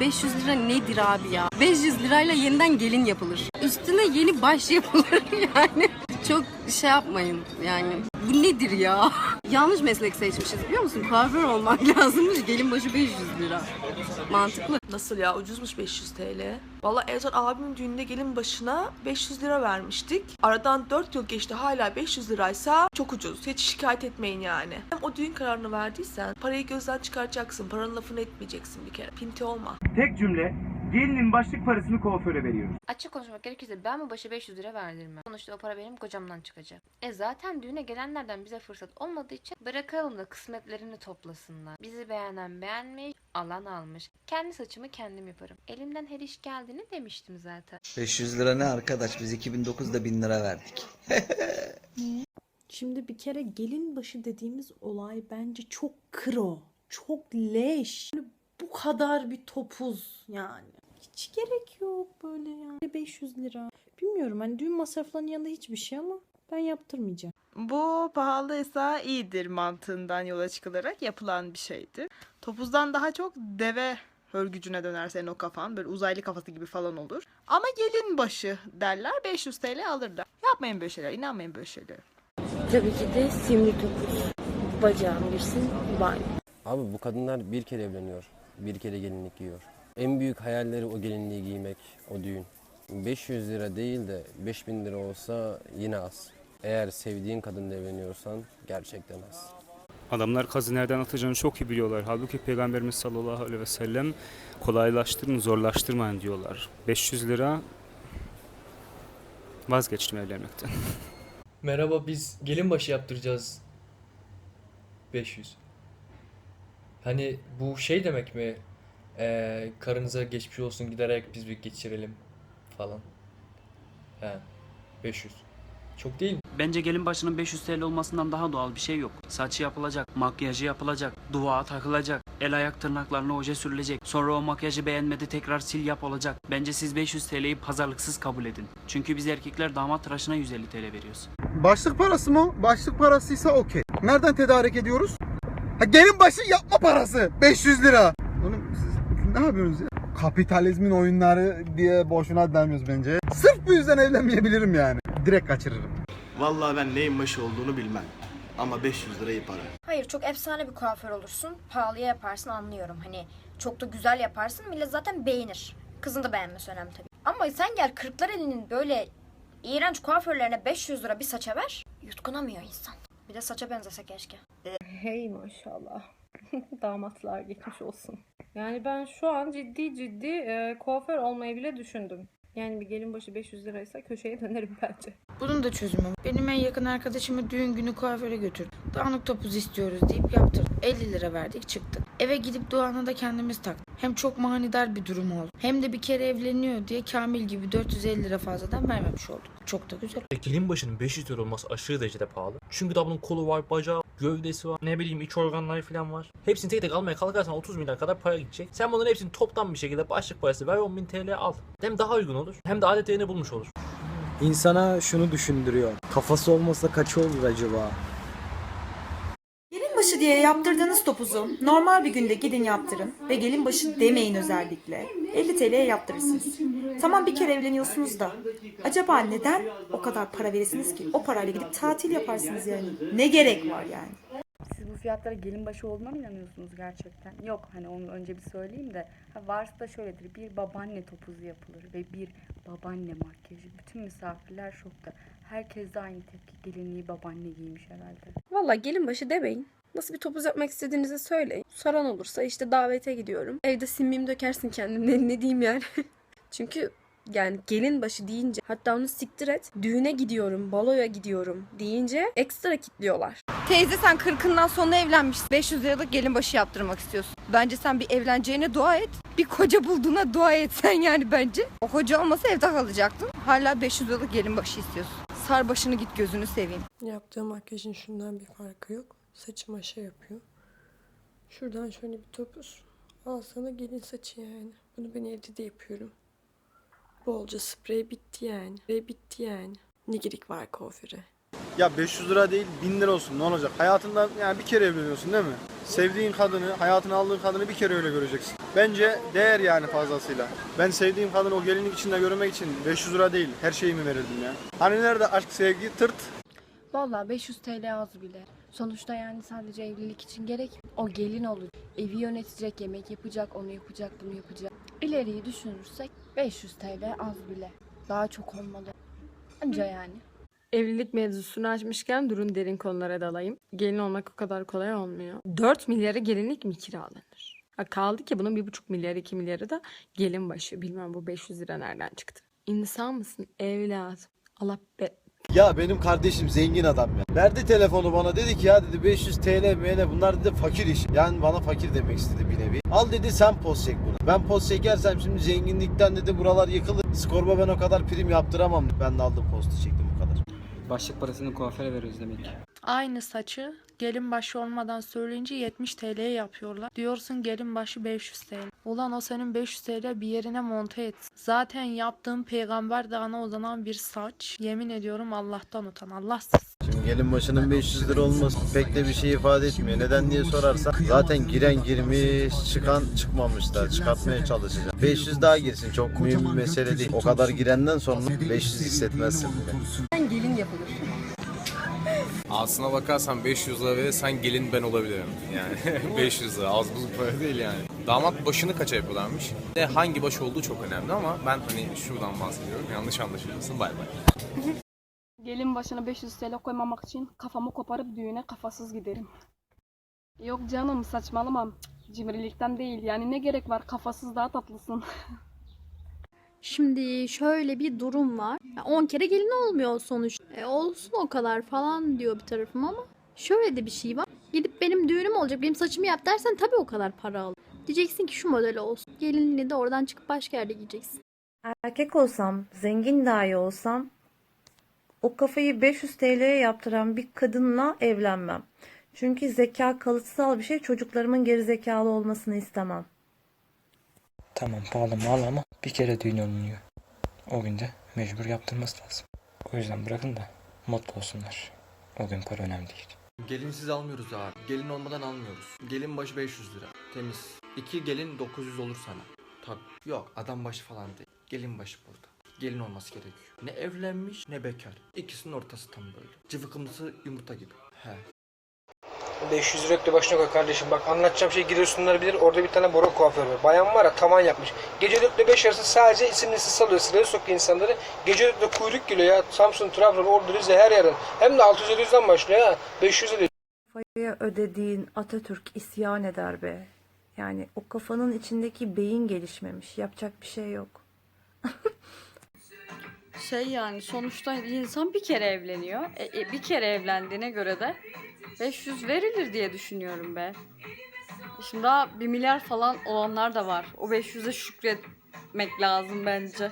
500 lira nedir abi ya? 500 lirayla yeniden gelin yapılır. Üstüne yeni baş yapılır yani. Çok şey yapmayın yani. Bu nedir ya? Yanlış meslek seçmişiz biliyor musun? Kuaför olmak lazımmış. Gelin başı 500 lira. Mantıklı. Nasıl ya ucuzmuş 500 TL. Valla en son abimin düğününde gelin başına 500 lira vermiştik. Aradan 4 yıl geçti hala 500 liraysa çok ucuz. Hiç şikayet etmeyin yani. Hem o düğün kararını verdiysen parayı gözden çıkaracaksın. Paranın lafını etmeyeceksin bir kere. Pinti olma. Tek cümle gelinin başlık parasını kuaföre veriyoruz. Açık konuşmak gerekirse ben bu başı 500 lira verdirmem. Sonuçta o para benim kocamdan çıkacak. E zaten düğüne gelenlerden bize fırsat olmadığı için bırakalım da kısmetlerini toplasınlar. Bizi beğenen beğenmiş, alan almış. Kendi saçımı kendim yaparım. Elimden her iş geldiğini demiştim zaten. 500 lira ne arkadaş biz 2009'da 1000 lira verdik. Şimdi bir kere gelin başı dediğimiz olay bence çok kro, çok leş. Böyle bu kadar bir topuz yani. Hiç gerek yok böyle yani. 500 lira. Bilmiyorum hani düğün masraflarının yanında hiçbir şey ama ben yaptırmayacağım. Bu pahalıysa iyidir mantığından yola çıkılarak yapılan bir şeydir. Topuzdan daha çok deve hörgücüne döner senin o kafan. Böyle uzaylı kafası gibi falan olur. Ama gelin başı derler 500 TL alırlar. Yapmayın böyle şeyler, inanmayın böyle şeylere. Tabii ki de simli topuz. Bacağım girsin, banyo. Abi bu kadınlar bir kere evleniyor. Bir kere gelinlik giyiyor. En büyük hayalleri o gelinliği giymek, o düğün. 500 lira değil de 5000 lira olsa yine az. Eğer sevdiğin kadınla evleniyorsan gerçekten az. Adamlar kazı nereden atacağını çok iyi biliyorlar. Halbuki Peygamberimiz sallallahu aleyhi ve sellem kolaylaştırın, zorlaştırmayın diyorlar. 500 lira vazgeçtim evlenmekten. Merhaba biz gelin başı yaptıracağız. 500. Hani bu şey demek mi? Ee, karınıza geçmiş olsun giderek biz bir geçirelim falan. He. 500. Çok değil mi? Bence gelin başının 500 TL olmasından daha doğal bir şey yok. Saçı yapılacak, makyajı yapılacak, duvağ takılacak, el ayak tırnaklarına oje sürülecek. Sonra o makyajı beğenmedi tekrar sil yap olacak. Bence siz 500 TL'yi pazarlıksız kabul edin. Çünkü biz erkekler damat tıraşına 150 TL veriyoruz. Başlık parası mı? Başlık parasıysa okey. Nereden tedarik ediyoruz? Ha, gelin başı yapma parası. 500 lira. Oğlum siz ne yapıyorsunuz ya? Kapitalizmin oyunları diye boşuna demiyoruz bence. Sırf bu yüzden evlenmeyebilirim yani. Direkt kaçırırım. Vallahi ben neyin başı olduğunu bilmem. Ama 500 lira iyi para. Hayır çok efsane bir kuaför olursun. Pahalıya yaparsın anlıyorum. Hani çok da güzel yaparsın. Millet zaten beğenir. Kızın da beğenmesi önemli tabii. Ama sen gel kırklar elinin böyle iğrenç kuaförlerine 500 lira bir saça ver. Yutkunamıyor insan. Bir de saça benzese keşke. Hey maşallah. Damatlar geçmiş olsun. Yani ben şu an ciddi ciddi e, kuaför olmayı bile düşündüm. Yani bir gelin başı 500 liraysa köşeye dönerim bence. Bunun da çözümü. Benim en yakın arkadaşımı düğün günü kuaföre götür. Dağınık topuz istiyoruz deyip yaptırdık. 50 lira verdik çıktık. Eve gidip Doğan'a da kendimiz taktık. Hem çok manidar bir durum oldu. Hem de bir kere evleniyor diye Kamil gibi 450 lira fazladan vermemiş olduk. Çok da güzel. Gelin başının 500 lira olması aşırı derecede pahalı. Çünkü daha bunun kolu var, bacağı, gövdesi var, ne bileyim iç organları falan var. Hepsini tek tek almaya kalkarsan 30 milyar kadar para gidecek. Sen bunların hepsini toptan bir şekilde başlık parası ver 10 bin TL al. Hem daha uygun olur hem de adet bulmuş olur. İnsana şunu düşündürüyor. Kafası olmasa kaçı olur acaba? Başı diye yaptırdığınız topuzu normal bir günde gidin yaptırın ve gelin başı demeyin özellikle. 50 TL'ye yaptırırsınız. Tamam bir kere evleniyorsunuz da acaba neden o kadar para verirsiniz ki? O parayla gidip tatil yaparsınız yani. Ne gerek var yani? Siz bu fiyatlara gelin başı olduğuna mı inanıyorsunuz gerçekten? Yok hani onu önce bir söyleyeyim de ha, varsa da şöyledir bir babaanne topuzu yapılır ve bir babaanne makyajı. Bütün misafirler şokta. Herkes de aynı tepki gelinliği babaanne giymiş herhalde. Valla gelin başı demeyin. Nasıl bir topuz yapmak istediğinizi söyleyin. Saran olursa işte davete gidiyorum. Evde simmimi dökersin kendine ne diyeyim yani. Çünkü yani gelin başı deyince hatta onu siktir et düğüne gidiyorum baloya gidiyorum deyince ekstra kitliyorlar. Teyze sen kırkından sonra evlenmişsin. 500 liralık gelin başı yaptırmak istiyorsun. Bence sen bir evleneceğine dua et. Bir koca bulduğuna dua et sen yani bence. O koca olmasa evde kalacaktın. Hala 500 liralık gelin başı istiyorsun. Sar başını git gözünü seveyim. Yaptığı makyajın şundan bir farkı yok. Saçıma şey yapıyor. Şuradan şöyle bir topuz. Al sana gelin saçı yani. Bunu ben evde de yapıyorum. Bolca sprey bitti yani. Sprey bitti yani. Ne gerek var kuaföre? Ya 500 lira değil 1000 lira olsun ne olacak? Hayatında yani bir kere evleniyorsun değil mi? Sevdiğin kadını, hayatına aldığın kadını bir kere öyle göreceksin. Bence değer yani fazlasıyla. Ben sevdiğim kadını o gelinlik içinde görmek için 500 lira değil her şeyimi verirdim ya. Hani nerede aşk, sevgi, tırt? Vallahi 500 TL az bile. Sonuçta yani sadece evlilik için gerek. O gelin olacak. Evi yönetecek, yemek yapacak, onu yapacak, bunu yapacak. İleriyi düşünürsek 500 TL az bile. Daha çok olmalı. Anca yani. Evlilik mevzusunu açmışken durun derin konulara dalayım. Gelin olmak o kadar kolay olmuyor. 4 milyara gelinlik mi kiralanır? Ha kaldı ki bunun 1,5 milyar 2 milyarı da gelin başı. Bilmem bu 500 lira nereden çıktı. İnsan mısın evladım? Allah be... Ya benim kardeşim zengin adam ya. Verdi telefonu bana dedi ki ya dedi 500 TL meyne bunlar dedi fakir iş. Yani bana fakir demek istedi bir nevi. Al dedi sen poz çek bunu. Ben poz çekersem şimdi zenginlikten dedi buralar yıkılır. Skorba ben o kadar prim yaptıramam. Ben de aldım postu çektim bu kadar. Başlık parasını kuaföre veriyoruz demek. Aynı saçı gelin başı olmadan söyleyince 70 TL'ye yapıyorlar. Diyorsun gelin başı 500 TL. Ulan o senin 500 TL bir yerine monte et. Zaten yaptığın peygamber dağına uzanan bir saç. Yemin ediyorum Allah'tan utan. Allahsız. Şimdi gelin başının 500 lira olması pek de bir şey ifade etmiyor. Neden diye sorarsan zaten giren girmiş, çıkan çıkmamışlar. Çıkartmaya çalışacak. 500 daha girsin çok mühim bir mesele değil. O kadar girenden sonra 500 hissetmezsin bile. Gelin yapılır. Aslına bakarsan 500 lira verirsen gelin ben olabilirim. Yani 500 lira az buz para değil yani. Damat başını kaça yapıyorlarmış? De hangi baş olduğu çok önemli ama ben hani şuradan bahsediyorum. Yanlış anlaşılmasın bay bay. Gelin başına 500 TL koymamak için kafamı koparıp düğüne kafasız giderim. Yok canım saçmalamam. Cık, Cimrilikten değil. Yani ne gerek var kafasız daha tatlısın. Şimdi şöyle bir durum var. 10 kere gelin olmuyor sonuç. E, olsun o kadar falan diyor bir tarafım ama şöyle de bir şey var. Gidip benim düğünüm olacak, benim saçımı yap dersen tabii o kadar para al. Diyeceksin ki şu model olsun. Gelinliğini de oradan çıkıp başka yerde giyeceksin. Erkek olsam, zengin dahi olsam o kafayı 500 TL'ye yaptıran bir kadınla evlenmem. Çünkü zeka kalıtsal bir şey. Çocuklarımın geri zekalı olmasını istemem. Tamam pahalı mal ama bir kere düğün olunuyor. O gün de mecbur yaptırması lazım. O yüzden bırakın da mutlu olsunlar. O gün para önemli değil. Gelinsiz almıyoruz abi. Gelin olmadan almıyoruz. Gelin başı 500 lira. Temiz. İki gelin 900 olur sana. Tabii. Yok adam başı falan değil. Gelin başı burada. Gelin olması gerekiyor. Ne evlenmiş ne bekar. İkisinin ortası tam böyle. Cıvıkımsı yumurta gibi. He. 500 lira başına koy kardeşim. Bak anlatacağım şey Giresunlar bilir. Orada bir tane bora kuaför var. Bayan var ya tavan yapmış. Gece 4 ile 5 arası sadece isimlisi salıyor. Sıraya sokuyor insanları. Gece 4 ile kuyruk geliyor ya. Samsun, Trabzon, Ordu, Rize her yerden. Hem de 600-700'den başlıyor ha. 500 lira. Kafaya ödediğin Atatürk isyan eder be. Yani o kafanın içindeki beyin gelişmemiş. Yapacak bir şey yok. Şey yani sonuçta insan bir kere evleniyor. E, e, bir kere evlendiğine göre de 500 verilir diye düşünüyorum be. Şimdi daha 1 milyar falan olanlar da var. O 500'e şükretmek lazım bence.